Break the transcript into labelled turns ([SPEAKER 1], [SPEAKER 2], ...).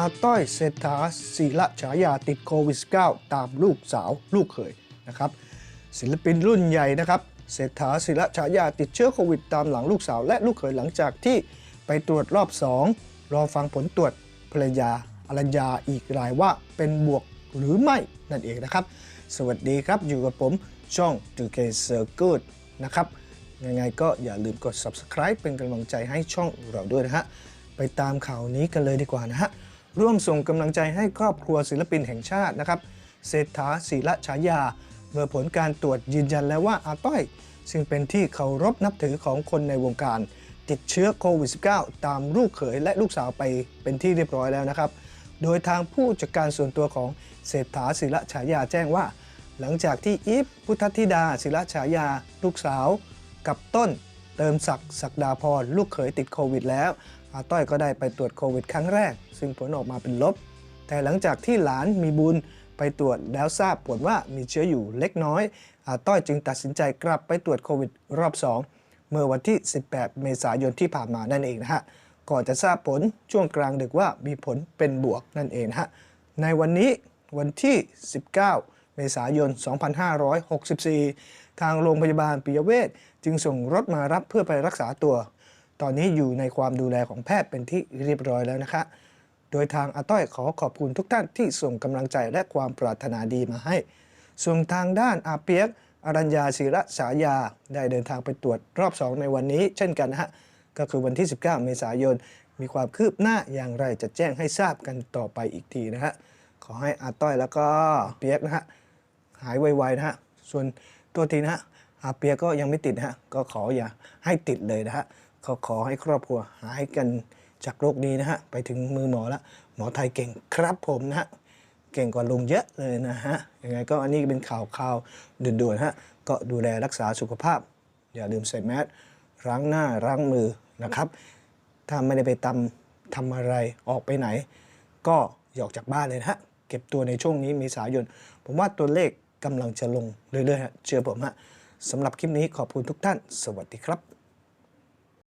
[SPEAKER 1] อาต้อยเศรษฐาศิระฉายาติดโควิด -19 ตามลูกสาวลูกเขยนะครับศิลปินรุ่นใหญ่นะครับเศรษฐาศิระฉายาติดเชื้อโควิด ตามหลังลูกสาวและลูกเขยหลังจากที่ไปตรวจรอบ 2 รอฟังผลตรวจภรรยาอรัญญาอีกรายว่าเป็นบวกหรือไม่นั่นเองนะครับ สวัสดีครับอยู่กับผมช่อง 2K Circuit นะครับยังไงก็อย่าลืมกด subscribe เป็นกำลังใจให้ช่องเราด้วยนะฮะ ไปตามข่าวนี้กันเลยดีกว่านะฮะ ร่วมส่งกำลังใจให้ครอบครัวศิลปินแห่งชาตินะครับเศรษฐาศิระฉายาเมื่อผลการตรวจยืนยันแล้วว่าอาต้อย ซึ่งเป็นที่เคารพนับถือของคนในวงการ ติดเชื้อโควิด -19 ตามลูกเขยและลูกสาวไปเป็นที่เรียบร้อยแล้วนะครับ โดยทางผู้จัดการส่วนตัวของเศรษฐาศิระฉายาแจ้งว่า หลังจากที่อีฟพุทธธิดาศิระฉายา ลูกสาว กับต้น เติมศักดิ์ศักดาพรลูกเขยติดโควิดแล้ว อาต้อยก็ได้ไปตรวจโควิดครั้งแรก ซึ่งผลออกมาเป็นลบ แต่หลังจากที่หลานมีบุญไปตรวจแล้วทราบผลว่ามีเชื้ออยู่เล็กน้อย อาต้อยจึงตัดสินใจกลับไปตรวจโควิดรอบ 2 เมื่อวันที่ 18 เมษายนที่ผ่านมานั่นเองนะฮะก่อนจะทราบผลช่วงกลางดึกว่ามีผลเป็นบวกนั่นเองนะฮะในวันนี้วันที่ 19 เมษายน 2564 ทางโรงพยาบาลปิยเวชจึงส่งรถมารับเพื่อไปรักษาตัว ตอนนี้อยู่ในความดูแลของแพทย์เป็นที่เรียบร้อยแล้วนะคะ โดยทางอาต้อยขอขอบคุณทุกท่านที่ส่งกำลังใจและความปรารถนาดีมาให้ ส่วนทางด้านอาเปียกอรัญญาศิระฉายา ได้เดินทางไปตรวจรอบ 2 ในวันนี้ เช่นกันนะฮะ ก็คือวันที่ 19 เมษายน มีความคืบหน้าอย่างไรจะแจ้งให้ทราบกันต่อไปอีกทีนะฮะ ขอให้อาต้อยแล้วก็เปียกนะฮะ หายไวๆนะฮะ ส่วนตัวทีนะฮะอาเปียก็ยังไม่ติดนะฮะ ก็ขออย่าให้ติดเลยนะฮะ ก็ขอให้ครอบครัวหายกันจากโรคนี้นะฮะ ไปถึงมือหมอแล้ว หมอไทยเก่งครับผมนะฮะ เก่งกว่าลุงเยอะเลยนะฮะ ยังไงก็อันนี้เป็นข่าวข่าวด่วนๆฮะ ก็ดูแลรักษาสุขภาพ อย่าลืมใส่แมสล้างหน้าล้างมือนะครับ ถ้าไม่ได้ไปทำทำอะไรออกไปไหน ก็อยอกจากบ้านเลยนะฮะ เก็บตัวในช่วงนี้มีสายน ผมว่าตัวเลขกำลังจะลงเรื่อยๆฮะเชื่อผมฮะสำหรับคลิปนี้ขอบคุณทุกท่าน สวัสดีครับ